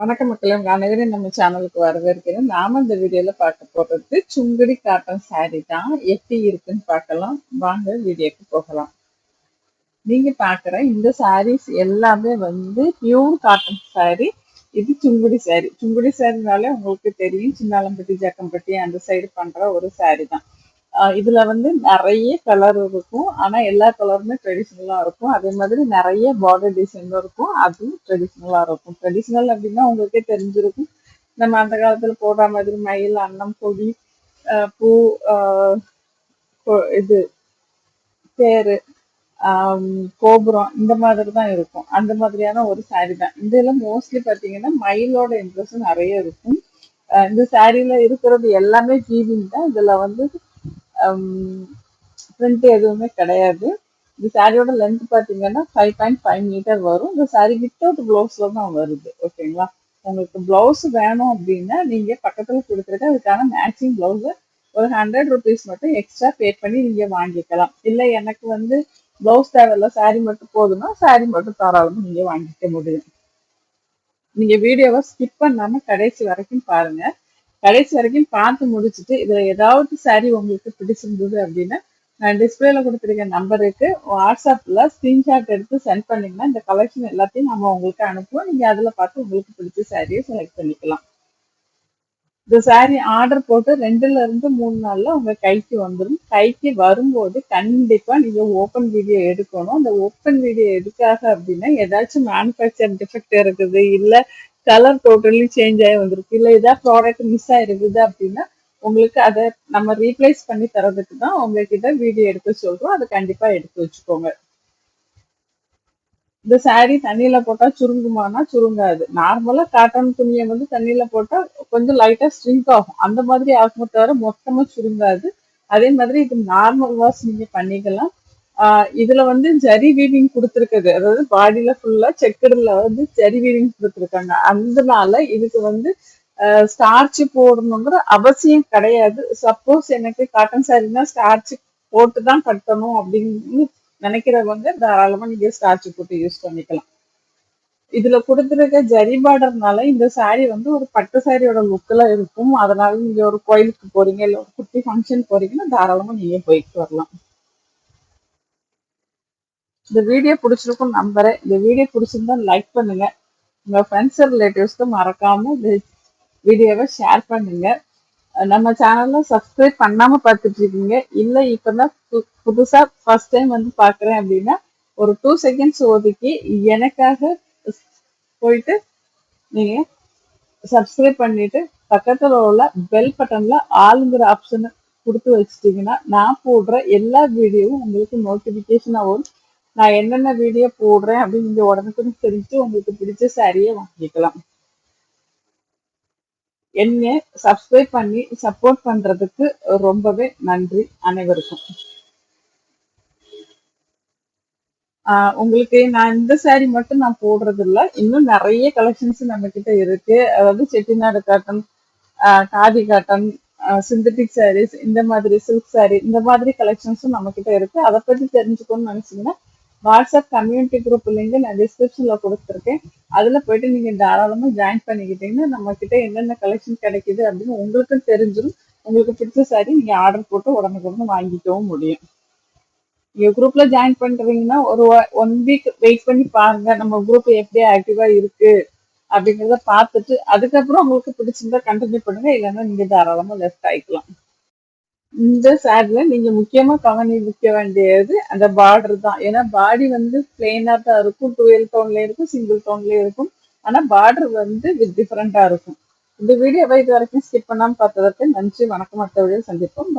வணக்கம் மக்களே அனைவரும் நம்ம சேனலுக்கு வரவேற்கிறேன். நாம இந்த வீடியோல பார்க்க போறது சுங்குடி காட்டன் சாரி தான். எப்படி இருக்குன்னு பார்க்கலாம். வாங்க வீடியோக்கு போகலாம். நீங்க பாக்குற இந்த சாரீஸ் எல்லாமே வந்து பியூர் காட்டன் சாரி இது சுங்குடி சாரி சுங்குடி சாரினாலே உங்களுக்கு தெரியும். சின்னாலம்பட்டி ஜக்கம்பட்டி அந்த சைடு பண்ற ஒரு சாரி தான். இதுல வந்து நிறைய கலர் இருக்கும். ஆனா எல்லா கலருமே ட்ரெடிஷ்னலா இருக்கும். அதே மாதிரி நிறைய பார்டர் டிசைனும் இருக்கும். அதுவும் ட்ரெடிஷ்னலா இருக்கும். ட்ரெடிஷ்னல் அப்படின்னா உங்களுக்கே தெரிஞ்சிருக்கும். நம்ம அந்த காலத்துல போடுற மாதிரி மயில் அன்னம் கொடி ஆஹ் பூ ஆஹ் இது தேரு கோபுரம் இந்த மாதிரி தான் இருக்கும். அந்த மாதிரியான ஒரு saree தான். இதுல மோஸ்ட்லி பாத்தீங்கன்னா மயிலோட இன்ட்ரெஸ்ட் நிறைய இருக்கும். இந்த சாரியில இருக்கிறது எல்லாமே ஜீவிங் தான். இதுல வந்து Um, பிரிண்ட் எதுவுமே கிடையாது. இந்த சாரியோட லென்த் பார்த்தீங்கன்னா ஃபைவ் பாயிண்ட் ஃபைவ் மீட்டர் வரும். இந்த சாரி வித்தவுட் ப்ளவுஸில் தான் வருது. ஓகேங்களா உங்களுக்கு ப்ளவுஸ் வேணும் அப்படின்னா நீங்கள் பக்கத்தில் கொடுத்துருக்க அதுக்கான மேட்சிங் ப்ளவுஸை ஒரு ஹண்ட்ரட் ருபீஸ் மட்டும் எக்ஸ்ட்ரா பே பண்ணி நீங்கள் வாங்கிக்கலாம். இல்லை எனக்கு வந்து ப்ளவுஸ் தேவையில்ல சாரி மட்டும் போதுன்னா சாரி மட்டும் தாராளமாக நீங்கள் வாங்கிக்க முடியும். நீங்கள் வீடியோவை ஸ்கிப் பண்ணாமல் கடைசி வரைக்கும் பாருங்கள் கடைசி வரைக்கும் பார்த்து முடிச்சுட்டு இதுல ஏதாவது சாரி உங்களுக்கு பிடிச்சிருந்தது அப்படின்னா நான் டிஸ்பிளேல கொடுத்துருக்க நம்பருக்கு வாட்ஸ்அப்ல ஸ்க்ரீன்ஷாட் எடுத்து சென்ட் பண்ணீங்கன்னா இந்த கலெக்ஷன் எல்லாத்தையும் நம்ம உங்களுக்கு அனுப்புவோம். நீங்கள் அதுல பார்த்து உங்களுக்கு பிடிச்ச சாரியை செலக்ட் பண்ணிக்கலாம். இந்த saree ஆர்டர் போட்டு ரெண்டுல இருந்து மூணு நாள்ல உங்க கைக்கு வந்துடும் கைக்கு வரும்போது கண்டிப்பா நீங்க ஓப்பன் வீடியோ எடுக்கணும். அந்த ஓப்பன் வீடியோ எதுக்காக அப்படின்னா ஏதாச்சும் மேனுஃபேக்சர் டிஃபெக்ட் இருக்குது இல்ல கலர் டோட்டலி சேஞ்ச் ஆகி வந்திருக்கு. இல்ல ஏதாவது ப்ராடக்ட் மிஸ் ஆயிருக்குது அப்படின்னா உங்களுக்கு அதை நம்ம ரீப்ளேஸ் பண்ணி தரதுக்கு தான் உங்ககிட்ட வீடியோ எடுக்க சொல்றோம். அதை கண்டிப்பா எடுத்து வச்சுக்கோங்க. இந்த சாரீ தண்ணியில் போட்டா சுருங்குமானா சுருங்காது. நார்மலா காட்டன் துணியை வந்து தண்ணியில போட்டா கொஞ்சம் லைட்டா ஸ்ட்ரிங்க் ஆகும். அந்த மாதிரி ஆகுமே தவிர மொத்தமா சுருங்காது. அதே மாதிரி இது நார்மல் வாஷ் நீங்க பண்ணிக்கலாம். இதுல வந்து ஜரி வீவிங் கொடுத்துருக்குது. அதாவது பாடியில ஃபுல்லா செக்குடுல வந்து ஜரி வீவிங் கொடுத்துருக்காங்க. அதனால இதுக்கு வந்து ஸ்டார்ச் போடணுங்கிற அவசியம் கிடையாது. சப்போஸ் எனக்கு காட்டன் சாரினா ஸ்டார்ச் போட்டு தான் கட்டணும் அப்படின்னு நினைக்கிறவங்க தாராளமா நீங்க ஸ்டார்ச் போட்டு யூஸ் பண்ணிக்கலாம். இதுல கொடுத்துருக்க ஜரி பார்டர்னால இந்த சாரி வந்து ஒரு பட்டு சாரியோட லுக்கில் இருக்கும். அதனால நீங்க ஒரு கோயிலுக்கு போறீங்க இல்ல ஒரு குட்டி ஃபங்க்ஷன் போறீங்கன்னா தாராளமா நீங்க போயிட்டு வரலாம். இந்த வீடியோ பிடிச்சிருக்கும் நம்புறேன். இந்த வீடியோ பிடிச்சிருந்தா லைக் பண்ணுங்க. உங்க ஃப்ரெண்ட்ஸ் ரிலேட்டிவ்ஸ்க்கு மறக்காம இந்த வீடியோவை ஷேர் பண்ணுங்க. நம்ம சேனல்ல சப்ஸ்கிரைப் பண்ணாம பார்த்துட்டு இருக்கீங்க. இல்ல இப்பதான் புதுசா ஃபர்ஸ்ட் டைம் வந்து பாக்குறேன் அப்படின்னா ஒரு டூ செகண்ட்ஸ் ஒதுக்கி எனக்காக போயிட்டு நீங்க சப்ஸ்கிரைப் பண்ணிட்டு பக்கத்துல உள்ள பெல் பட்டன்ல ஆளுங்கிற ஆப்ஷனை கொடுத்து வச்சிட்டிங்கன்னா நான் போடுற எல்லா வீடியோவும் உங்களுக்கு நோட்டிபிகேஷனாக வரும். நான் என்னென்ன வீடியோ போடுறேன் அப்படின்னு நீங்க உடனுக்குன்னு தெரிஞ்சு உங்களுக்கு பிடிச்ச சாரியை வாங்கிக்கலாம். என்ன சப்ஸ்கிரைப் பண்ணி சப்போர்ட் பண்றதுக்கு ரொம்பவே நன்றி அனைவருக்கும். ஆஹ் உங்களுக்கு நான் இந்த சாரி மட்டும் நான் போடுறது இல்ல இன்னும் நிறைய கலெக்ஷன்ஸ் நம்ம கிட்ட இருக்கு. அதாவது Chettinad cotton khadi cotton synthetic sarees இந்த மாதிரி சில்க் saree இந்த மாதிரி கலெக்ஷன்ஸும் நம்ம கிட்ட இருக்கு. அதை பத்தி தெரிஞ்சுக்கணும்னு நினைச்சீங்கன்னா வாட்ஸ்அப் கம்யூனிட்டி குரூப் லிங்க் நான் டிஸ்கிரிப்ஷன்ல கொடுத்துருக்கேன். அதுல போயிட்டு நீங்க தாராளமா ஜாயின் பண்ணிக்கிட்டீங்கன்னா நம்ம கிட்ட என்னென்ன கலெக்ஷன் கிடைக்குது அப்படின்னு உங்களுக்கும் தெரிஞ்சிடும் உங்களுக்கு பிடிச்ச சாரி நீங்க ஆர்டர் போட்டு உடனுக்குடனே வாங்கிக்கவும் முடியும். நீங்க குரூப்ல ஜாயின் பண்றீங்கன்னா ஒரு ஒன் வீக் வெயிட் பண்ணி பாருங்க. நம்ம குரூப் எப்படி ஆக்டிவா இருக்கு அப்படிங்கிறத பார்த்துட்டு அதுக்கப்புறம் உங்களுக்கு பிடிச்சிருந்தா கண்டினியூ பண்ணுங்க. இல்லைன்னா நீங்க தாராளமா லெஃப்ட் ஆயிக்கலாம். இந்த சாரில நீங்க முக்கியமா கவனிக்க வேண்டியது அந்த பார்டர் தான். ஏன்னா பாடி வந்து பிளெயினா தான் இருக்கும். டுவெல் டோன்ல இருக்கும் சிங்கிள் டோன்ல இருக்கும். ஆனா பார்டர் வந்து வித் டிஃபரெண்டா இருக்கும். இந்த வீடியோவை இது வரைக்கும் ஸ்கிப் பண்ணாம பார்த்ததற்கு நன்றி. வணக்கம். மற்ற வீடியோ சந்திப்போம்.